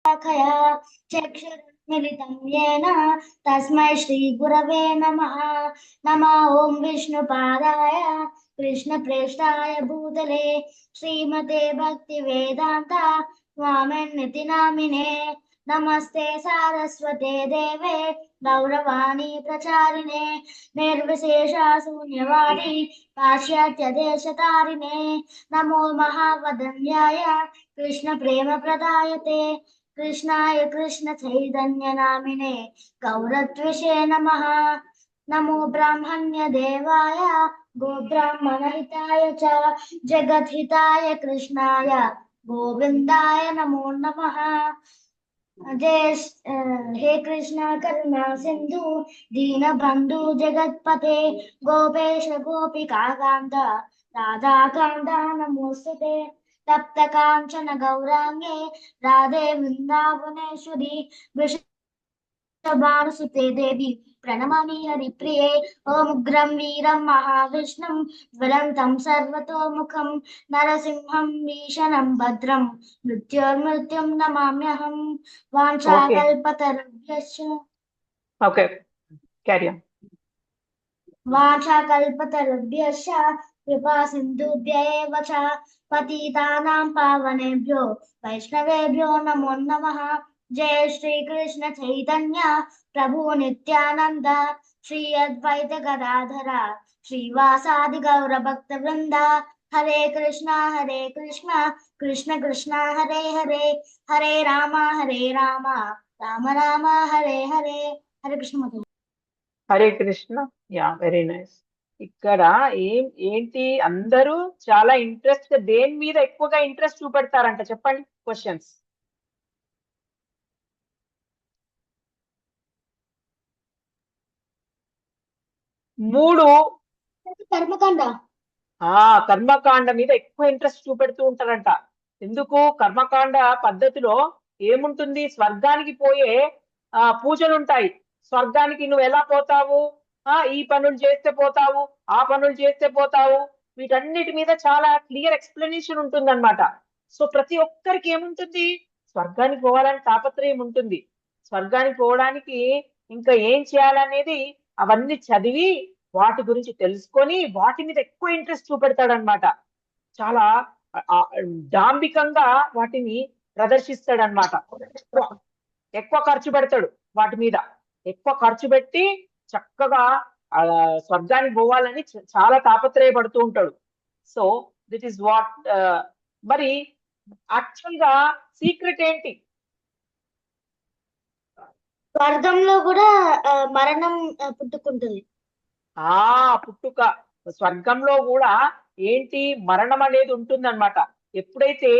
शाखया चक्षुरुन्मिलितं येन तस्मै श्रीगुरवे नमः। नमो ॐ विष्णुपादाय कृष्णप्रेष्ठाय भूतले श्रीमते भक्तिवेदान्ता स्वामिन्निति नामिने। नमस्ते सारस्वते देवे गौरवाणी प्रचारिणे, निर्विशेषा शून्यवादी पाश्चात्यदेशतारिणे। नमो महावदन्याय कृष्णप्रेमप्रदायते। कृष्णाय कृष्णचैतन्यनामिने गौरत्विषे नमः। नमो ब्राह्मण्यदेवाय, गोब्राह्मणहिताय च, जगद्हिताय कृष्णाय, गोविन्दाय नमो नमः। जय हे कृष्ण, करुणा सिन्धु, दीनबन्धु जगत्पते, गोपेश गोपिकान्त राधाकान्त नमोऽस्तुते तप्त तप्त कांचन गौरांगे राधे वृंदावनेश्वरी वृषभानुसुते देवी प्रणमा प्रणमामि ओम उग्रम उग्रं महाविष्णु महाविष्णुं सर्वतो मुखम नरसिंहं भीषणं भद्रं मृत्योर्मृत्युं नमाम्यहं वाञ्छाकल्पतरुभ्यश्च। ओके वाचाकल्पतरुभ्यश्च कृपा च पतितानां पावनेभ्यो। वैष्णवेभ्यो नमो नमः। जय श्री कृष्ण चैतन्य। प्रभु नित्यानन्द। श्री अद्वैत गदाधर श्रीवासादि गौरभक्तवृन्द हरे कृष्णा हरे कृष्णा। कृष्ण, कृष्णा, हरे हरे। हरे रामा हरे रामा। राम, रामा, हरे हरे। हरे कृष्ण हरे कृष्णा। या वेरी नाइस ఇక్కడ ఏం ఏంటి? అందరూ చాలా ఇంట్రెస్ట్ దేని మీద ఎక్కువగా ఇంట్రెస్ట్ చూపెడతారంట? చెప్పండి క్వశ్చన్స్ మూడు. కర్మకాండ. ఆ కర్మకాండ మీద ఎక్కువ ఇంట్రెస్ట్ చూపెడుతూ ఉంటారంట. ఎందుకు? కర్మకాండ పద్ధతిలో ఏముంటుంది? స్వర్గానికి పోయే ఆ పూజలు ఉంటాయి స్వర్గానికి నువ్వు ఎలా పోతావు? ఆ ఈ పనులు చేస్తే పోతావు ఆ పనులు చేస్తే పోతావు. వీటన్నిటి మీద చాలా క్లియర్ ఎక్స్ప్లెనేషన్ ఉంటుందన్నమాట. సో ప్రతి ఒక్కరికి ఏముంటుంది? స్వర్గానికి పోవాలని తాపత్రయం ఉంటుంది. స్వర్గానికి పోవడానికి ఇంకా ఏం చేయాలనేది అవన్నీ చదివి వాటి గురించి తెలుసుకొని వాటి మీద ఎక్కువ ఇంట్రెస్ట్ చూపెడతాడనమాట చాలా డాంబికంగా వాటిని ప్రదర్శిస్తాడనమాట ఎక్కువ ఖర్చు పెడతాడు వాటి మీద. ఎక్కువ ఖర్చు పెట్టి చక్కగా స్వర్గానికి పోవాలని చాలా తాపత్రయపడుతూ ఉంటాడు. సో దిట్ ఈస్ వాట్ మరి యాక్చువల్గా సీక్రెట్ ఏంటి? స్వర్గంలో కూడా మరణం పుట్టుకుంటుంది. ఆ పుట్టుక. స్వర్గంలో కూడా ఏంటి? మరణం అనేది ఉంటుందన్నమాట. ఎప్పుడైతే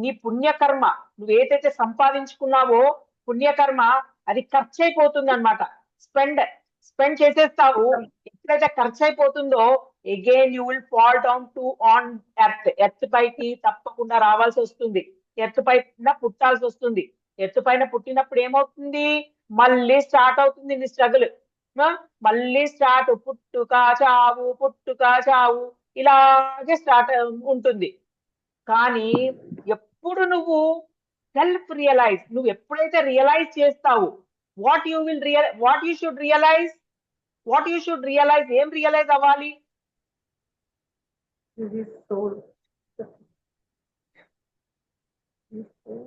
నీ పుణ్యకర్మ నువ్వు ఏదైతే సంపాదించుకున్నావో పుణ్యకర్మ అది ఖర్చు అయిపోతుంది అనమాట స్పెండ్. స్పెండ్ చేసేస్తావు. ఎప్పుడైతే ఖర్చు అయిపోతుందో again you will fall down to on earth earth పైకి తప్పకుండా రావాల్సి వస్తుంది. ఎర్త్ పైన పుట్టాల్సి వస్తుంది. ఎర్త్ పైన పుట్టినప్పుడు ఏమవుతుంది? మళ్ళీ స్టార్ట్ అవుతుంది నీ స్ట్రగుల్ మళ్ళీ స్టార్ట్ పుట్టుక చావు పుట్టుక చావు. ఇలాగే స్టార్ట్ ఉంటుంది. కానీ ఎప్పుడు నువ్వు సెల్ఫ్ రియలైజ్ నువ్వు ఎప్పుడైతే రియలైజ్ చేస్తావు what you will real what you should realise what you should realise ఏం రియలైజ్ అవ్వాలి?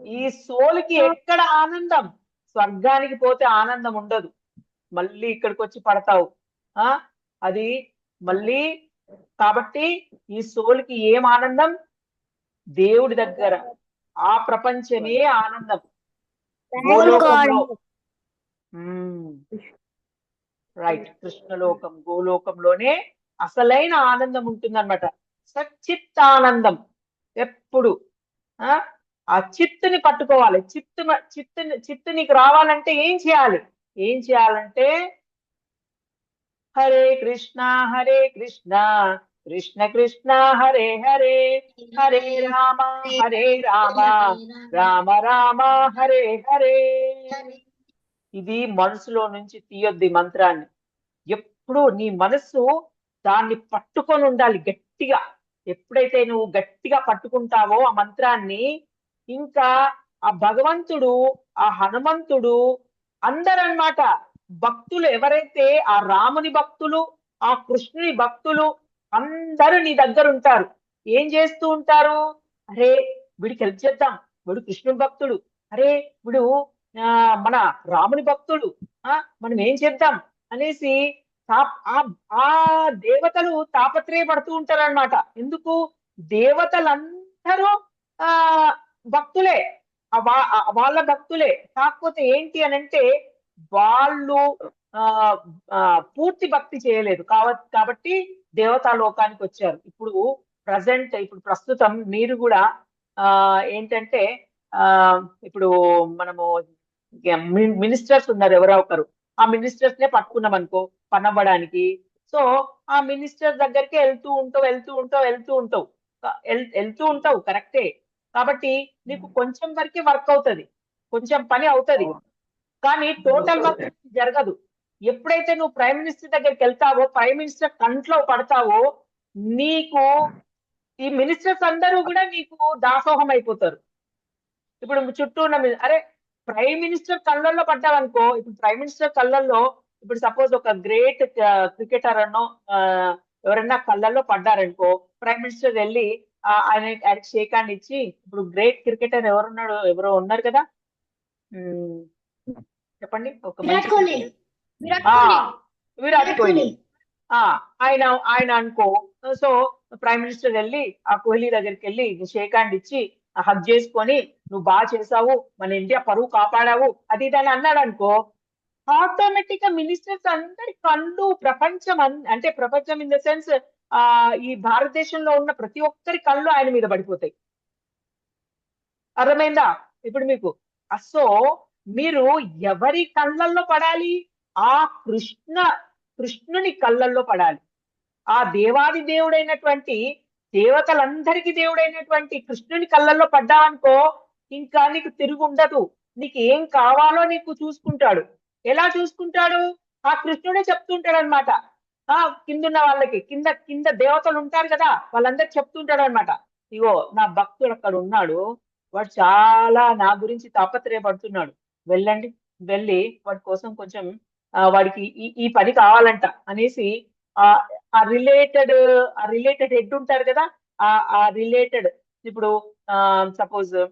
ఈ సోల్కి ఎక్కడ ఆనందం? స్వర్గానికి పోతే ఆనందం ఉండదు. మళ్ళీ ఇక్కడికి వచ్చి పడతావు. ఆ? అది మళ్ళీ కాబట్టి ఈ సోల్కి ఏం ఆనందం? దేవుడి దగ్గర. ఆ ప్రపంచమే ఆనందం. గోలోకంలో రైట్ కృష్ణలోకం గోలోకంలోనే అసలైన ఆనందం ఉంటుందన్నమాట. సచ్చిత్తానందం. ఎప్పుడు? ఆ? ఆ చిత్తుని పట్టుకోవాలి. చిత్తు చిత్తు చిత్తు నీకు రావాలంటే ఏం చేయాలి? ఏం చేయాలంటే హరే కృష్ణ హరే కృష్ణ కృష్ణ కృష్ణ హరే హరే హరే రామ హరే రామ రామ రామ హరే. హరే ఇది మనసులో నుంచి తీయొద్దు మంత్రాన్ని. ఎప్పుడు నీ మనసు దాన్ని పట్టుకొని ఉండాలి గట్టిగా. ఎప్పుడైతే నువ్వు గట్టిగా పట్టుకుంటావో ఆ మంత్రాన్ని ఇంకా ఆ భగవంతుడు ఆ హనుమంతుడు అందరన్నమాట భక్తులు ఎవరైతే ఆ రాముని భక్తులు ఆ కృష్ణుని భక్తులు అందరూ నీ దగ్గర ఉంటారు. ఏం చేస్తూ ఉంటారు? అరే వీడికి హెల్ప్ చేద్దాం. వీడు కృష్ణుని భక్తుడు. అరే వీడు మన రాముని భక్తుడు ఆ మనం ఏం చేద్దాం అనేసి ఆ- ఆ దేవతలు తాపత్రయపడుతూ ఉంటారు అనమాట ఎందుకు? దేవతలందరూ ఆ భక్తులే. వాళ్ళ భక్తులే. కాకపోతే ఏంటి అని అంటే వాళ్ళు ఆ పూర్తి భక్తి చేయలేదు. కావ- కాబట్టి దేవతా లోకానికి వచ్చారు. ఇప్పుడు ప్రజెంట్ ఇప్పుడు ప్రస్తుతం మీరు కూడా ఆ ఏంటంటే ఆ ఇప్పుడు మనము మినిస్టర్స్ ఉన్నారు ఎవరో ఒకరు. ఆ మినిస్టర్స్ నే పట్టుకున్నాం అనుకో పని అవ్వడానికి సో ఆ మినిస్టర్ దగ్గరికి వెళ్తూ ఉంటావు వెళ్తూ ఉంటావు వెళ్తూ ఉంటావు. వెళ్తూ ఉంటావు కరెక్టే. కాబట్టి నీకు కొంచెం వరకే వర్క్ అవుతది. కొంచెం పని అవుతుంది. కానీ టోటల్ వర్క్ జరగదు. ఎప్పుడైతే నువ్వు ప్రైమ్ మినిస్టర్ దగ్గరికి వెళ్తావో ప్రైమ్ మినిస్టర్ కంట్లో పడతావో నీకు ఈ మినిస్టర్స్ అందరూ కూడా నీకు దాసోహం అయిపోతారు. ఇప్పుడు చుట్టూ ఉన్న అరే ప్రైమ్ మినిస్టర్ కళ్ళల్లో పడ్డావనుకో ఇప్పుడు ప్రైమ్ మినిస్టర్ కళ్ళల్లో ఇప్పుడు సపోజ్ ఒక గ్రేట్ క్రికెటర్ అనో ఆ, ఎవరైనా కళ్ళల్లో పడ్డారనుకో ప్రైమ్ మినిస్టర్ వెళ్ళి ఆయన ఆయనకి షేక్ హ్యాండ్ ఇచ్చి ఇప్పుడు గ్రేట్ క్రికెటర్ ఎవరున్నాడు ఎవరో ఉన్నారు కదా? చెప్పండి ఒక విరాట్ కోహ్లీ. ఆయన ఆయన అనుకో సో ప్రైమ్ మినిస్టర్ వెళ్ళి ఆ కోహ్లీ దగ్గరికి వెళ్ళి షేక్ హ్యాండ్ ఇచ్చి హక్ చేసుకొని నువ్వు బాగా చేసావు మన ఇండియా పరువు కాపాడావు. అది ఇది అని అన్నాడు అనుకో ఆటోమేటిక్గా మినిస్టర్స్ అందరి కళ్ళు ప్రపంచం అన్- అంటే ప్రపంచం ఇన్ ద సెన్స్ ఆ ఈ భారతదేశంలో ఉన్న ప్రతి ఒక్కరి కళ్ళు ఆయన మీద పడిపోతాయి. అర్థమైందా? ఇప్పుడు మీకు సో మీరు ఎవరి కళ్ళల్లో పడాలి? ఆ కృష్ణ కృష్ణుని కళ్ళల్లో పడాలి. ఆ దేవాది దేవుడైనటువంటి దేవతలందరికీ దేవుడైనటువంటి కృష్ణుని కళ్ళల్లో పడ్డావనుకో ఇంకా నీకు తిరుగు ఉండదు. నీకు ఏం కావాలో నీకు చూసుకుంటాడు. ఎలా చూసుకుంటాడు? ఆ కృష్ణుడే చెప్తుంటాడు అనమాట ఆ కిందున్న వాళ్ళకి కింద కింద దేవతలు ఉంటారు కదా వాళ్ళందరికి చెప్తుంటాడు అనమాట ఇగో నా భక్తుడు అక్కడ ఉన్నాడు. వాడు చాలా నా గురించి తాపత్రయపడుతున్నాడు. వెళ్ళండి వెళ్ళి వాడి కోసం కొంచెం వాడికి ఈ ఈ పని కావాలంట అనేసి ఆ ఆ రిలేటెడ్ ఆ రిలేటెడ్ హెడ్ ఉంటారు కదా ఆ ఆ రిలేటెడ్ ఇప్పుడు సపోజ్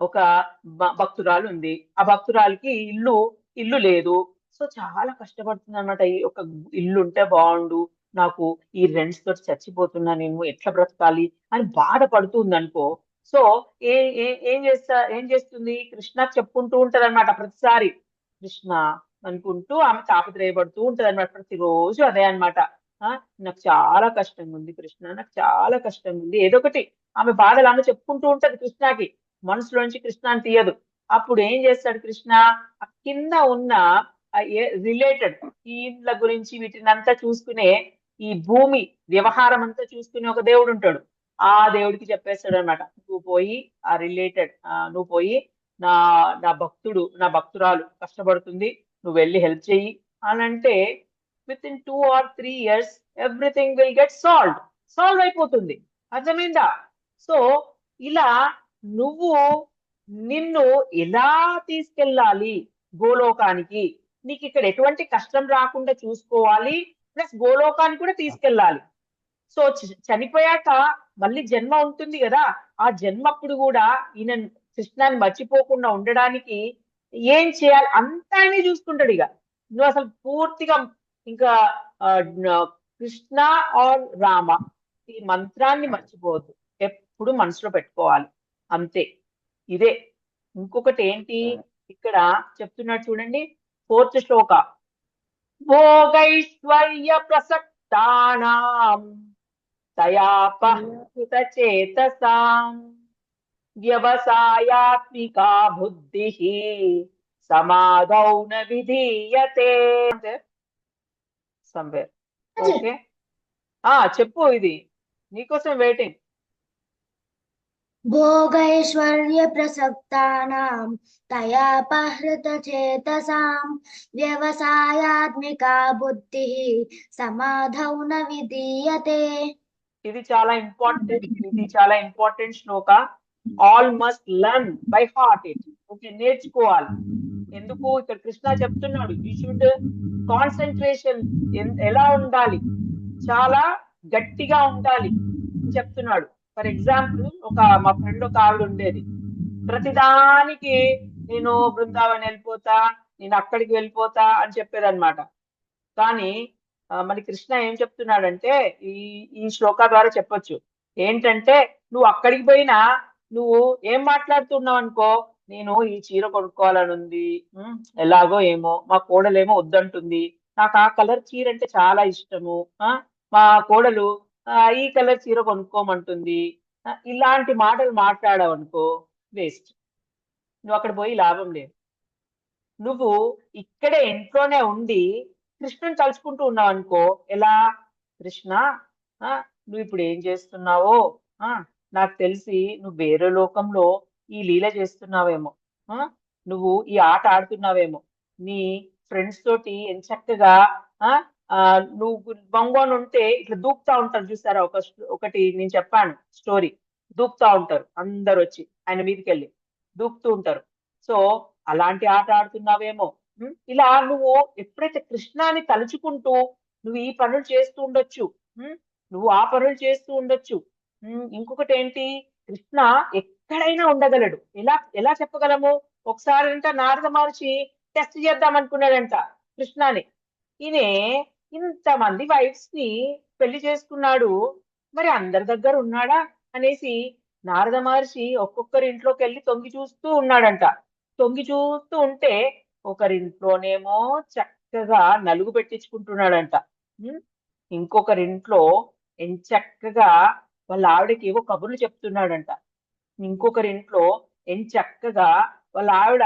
ఒక భక్తురాలు ఉంది. ఆ భక్తురాలకి ఇల్లు ఇల్లు లేదు. సో చాలా కష్టపడుతుంది అనమాట ఈ ఒక ఇల్లు ఉంటే బాగుండు. నాకు ఈ రెంట్స్ తోటి చచ్చిపోతున్నా నేను ఎట్లా బ్రతకాలి అని బాధపడుతుంది అనుకో సో ఏ ఏ- ఏం చేస్తా ఏం చేస్తుంది? కృష్ణ చెప్పుకుంటూ ఉంటారనమాట ప్రతిసారి. కృష్ణ అనుకుంటూ ఆమె తాపత్రయపడుతూ ఉంటది అనమాట ప్రతిరోజు అదే అన్నమాట. ఆ నాకు చాలా కష్టంగా ఉంది కృష్ణ నాకు చాలా కష్టంగా ఉంది ఏదో ఒకటి ఆమె బాధలు ఆమె చెప్పుకుంటూ ఉంటది కృష్ణకి. మనసులోంచి కృష్ణని తీయదు. అప్పుడు ఏం చేస్తాడు కృష్ణ? ఆ కింద ఉన్న రిలేటెడ్ ఈ ఇండ్ల గురించి వీటిని అంతా చూసుకునే ఈ భూమి వ్యవహారం అంతా చూసుకునే ఒక దేవుడు ఉంటాడు. ఆ దేవుడికి చెప్పేస్తాడు అనమాట నువ్వు పోయి ఆ రిలేటెడ్ నువ్వు పోయి నా నా భక్తుడు నా భక్తురాలు కష్టపడుతుంది. నువ్వు వెళ్ళి హెల్ప్ చెయ్యి. అని అంటే with in two or three years everything will get solve solve అయిపోతుంది. అర్థమైందా? సో ఇలా నువ్వు నిన్ను ఎలా తీసుకెళ్ళాలి గోలోకానికి? నీకు ఇక్కడ ఎటువంటి కష్టం రాకుండా చూసుకోవాలి. ప్లస్ గోలోకానికి కూడా తీసుకెళ్ళాలి. సో చనిపోయాక మళ్ళీ జన్మ ఉంటుంది కదా. ఆ జన్మ అప్పుడు కూడా ఈయన కృష్ణాన్ని మర్చిపోకుండా ఉండడానికి ఏం చేయాలి? అంతా ఆయనే చూసుకుంటాడు ఇక. నువ్వు అసలు పూర్తిగా ఇంకా కృష్ణ ఆర్ రామ ఈ మంత్రాన్ని మర్చిపోవద్దు. ఎప్పుడు మనసులో పెట్టుకోవాలి. అంతే. ఇదే. ఇంకొకటి ఏంటి? ఇక్కడ చెప్తున్నాడు చూడండి. ఫోర్త్ శ్లోక. భోగైశ్వర్య ప్రసక్తానాం. తయాపహృత చేతసాం. వ్యవసాయాత్మికా బుద్ధి సమాధౌ న విధీయతే సంవేర్ ఓకే ఆ చెప్పు ఇది నీకోసం వెయిటింగ్ भोगैश्वर्यप्रसक्तानां तयापहृतचेतसां व्यवसायात्मिका बुद्धिः समाधौ न विधीयते ఇది చాలా ఇంపార్టెంట్ ఇది చాలా important Shloka All must learn by heart it okay నేర్చుకోవాలి. ఎందుకు? ఇక్కడ కృష్ణ చెప్తున్నాడు యూ షుడ్ కాన్సన్ట్రేషన్ ఎలా ఉండాలి? చాలా గట్టిగా ఉండాలి చెప్తున్నాడు. ఫర్ ఎగ్జాంపుల్ ఒక మా ఫ్రెండ్ ఒక ఆవిడ ఉండేది. ప్రతిదానికి నేను బృందావన్ వెళ్ళిపోతా నేను అక్కడికి వెళ్ళిపోతా అని చెప్పేది అనమాట కానీ మరి కృష్ణ ఏం చెప్తున్నాడంటే ఈ ఈ శ్లోక ద్వారా చెప్పొచ్చు. ఏంటంటే నువ్వు అక్కడికి పోయినా నువ్వు ఏం మాట్లాడుతున్నావు అనుకో నేను ఈ చీర కొనుక్కోవాలని ఉంది ఎలాగో ఏమో మా కోడలేమో వద్దంటుంది. నాకు ఆ కలర్ చీర అంటే చాలా ఇష్టము. ఆ మా కోడలు ఈ కలర్ చీర కొనుక్కోమంటుంది. ఇలాంటి మాటలు మాట్లాడావు అనుకో వేస్ట్. నువ్వు అక్కడ పోయి లాభం లేదు. నువ్వు ఇక్కడే ఇంట్లోనే ఉండి కృష్ణుని తలుచుకుంటూ ఉన్నావు అనుకో ఎలా? కృష్ణ ఆ, నువ్వు ఇప్పుడు ఏం చేస్తున్నావో? నాకు తెలిసి నువ్వు వేరే లోకంలో ఈ లీల చేస్తున్నావేమో నువ్వు ఈ ఆట ఆడుతున్నావేమో. నీ ఫ్రెండ్స్ తోటి ఎంచక్కగా ఆ? నువ్వు బొంగోని ఉంటే ఇట్లా దూకుతా ఉంటారు చూసారా? ఒక ఒకటి నేను చెప్పాను స్టోరీ. దూకుతా ఉంటారు అందరు వచ్చి ఆయన మీదకి వెళ్ళి దూకుతూ ఉంటారు. సో అలాంటి ఆట ఆడుతున్నావేమో ఇలా నువ్వు ఎప్పుడైతే కృష్ణాని తలుచుకుంటూ నువ్వు ఈ పనులు చేస్తూ ఉండొచ్చు నువ్వు ఆ పనులు చేస్తూ ఉండొచ్చు ఇంకొకటి ఏంటి కృష్ణ ఎక్కడైనా ఉండగలడు. ఎలా ఎలా చెప్పగలము? ఒకసారి అంట నారద మహర్షి టెస్ట్ చేద్దాం అనుకున్నాడంట కృష్ణని. ఈయనే ఇంతమంది వైఫ్స్ని పెళ్ళి చేసుకున్నాడు. మరి అందరి దగ్గర ఉన్నాడా? అనేసి నారద మహర్షి ఒక్కొక్కరి ఇంట్లోకి వెళ్ళి తొంగి చూస్తూ ఉన్నాడంట. తొంగి చూస్తూ ఉంటే ఒకరింట్లోనేమో చక్కగా నలుగు పెట్టించుకుంటున్నాడంట. ఇంకొకరింట్లో ఎంచక్కగా వాళ్ళ ఆవిడకి ఏవో కబుర్లు చెప్తున్నాడంట. ఇంకొకరింట్లో ఎంచక్కగా వాళ్ళ ఆవిడ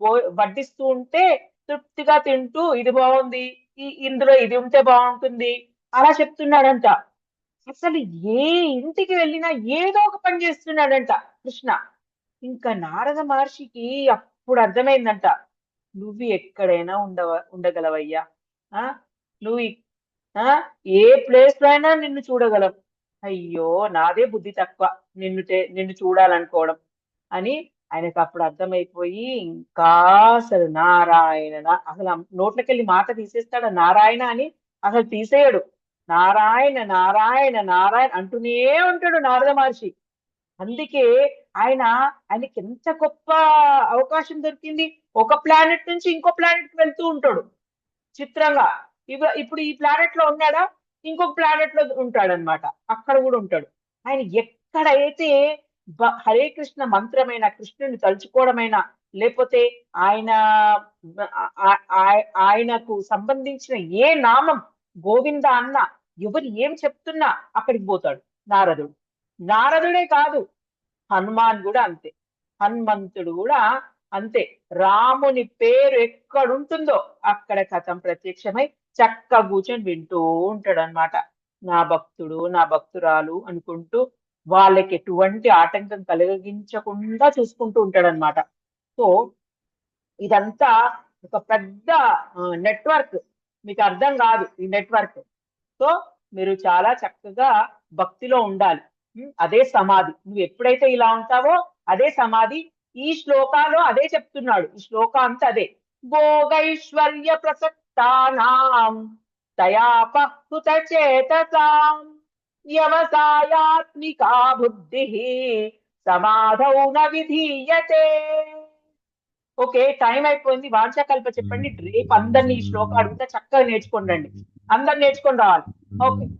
బో వడ్డిస్తూ ఉంటే తృప్తిగా తింటూ ఇది బాగుంది ఈ ఇందులో ఇది ఉంటే బాగుంటుంది అలా చెప్తున్నాడంట. అసలు ఏ ఇంటికి వెళ్ళినా ఏదో ఒక పని చేస్తున్నాడంట కృష్ణ. ఇంకా నారద మహర్షికి అప్పుడు అర్థమైందంట. నువ్వు ఎక్కడైనా ఉండవ ఉండగలవయ్యా. ఆ? నువ్వు ఆ? ఏ ప్లేస్లో అయినా నిన్ను చూడగలం. అయ్యో నాదే బుద్ధి తక్కువ నిన్ను నిన్ను చూడాలనుకోవడం అని ఆయనకు అప్పుడు అర్థమైపోయి ఇంకా అసలు నారాయణ అసలు నోట్లకెళ్ళి మాట తీసేస్తాడు నారాయణ అని అసలు తీసేయడు. నారాయణ నారాయణ నారాయణ అంటూనే ఉంటాడు నారద మహర్షి. అందుకే ఆయన ఆయనకి ఎంత గొప్ప అవకాశం దొరికింది. ఒక ప్లానెట్ నుంచి ఇంకో ప్లానెట్కి వెళ్తూ ఉంటాడు. చిత్రంగా. ఇప్పుడు ఈ ప్లానెట్లో ఉన్నాడా? ఇంకొక ప్లానెట్లో ఉంటాడనమాట అక్కడ కూడా ఉంటాడు. ఆయన ఎక్కడైతే బ- హరే కృష్ణ మంత్రమైన కృష్ణుని తలుచుకోవడమైనా లేకపోతే ఆయన ఆయనకు సంబంధించిన ఏ నామం గోవింద అన్న ఎవరు ఏం చెప్తున్నా అక్కడికి పోతాడు నారదుడు. నారదుడే కాదు హనుమాన్ కూడా అంతే. హనుమంతుడు కూడా అంతే. రాముని పేరు ఎక్కడుంటుందో అక్కడ కథం ప్రత్యక్షమై చక్కగా కూర్చొని వింటూ ఉంటాడు అనమాట నా భక్తుడు నా భక్తురాలు అనుకుంటూ వాళ్ళకి ఎటువంటి ఆటంకం కలిగించకుండా చూసుకుంటూ ఉంటాడనమాట సో ఇదంతా ఒక పెద్ద నెట్వర్క్. మీకు అర్థం కాదు ఈ నెట్వర్క్. సో మీరు చాలా చక్కగా భక్తిలో ఉండాలి. అదే సమాధి. నువ్వు ఎప్పుడైతే ఇలా ఉంటావో అదే సమాధి. ఈ శ్లోకాలో అదే చెప్తున్నాడు. ఈ శ్లోక అంతా అదే. భోగైశ్వర్య ప్రసక్తి తయాపహృత చేతసాం వ్యవసాయాత్మికా బుద్ధి సమాధౌ విధీయతే. ఓకే టైం అయిపోయింది. వాంఛాకల్ప చెప్పండి. రేపు అందరినీ ఈ శ్లోకం అడిగితే చక్కగా నేర్చుకోండి అందరు నేర్చుకొని రావాలి. ఓకే.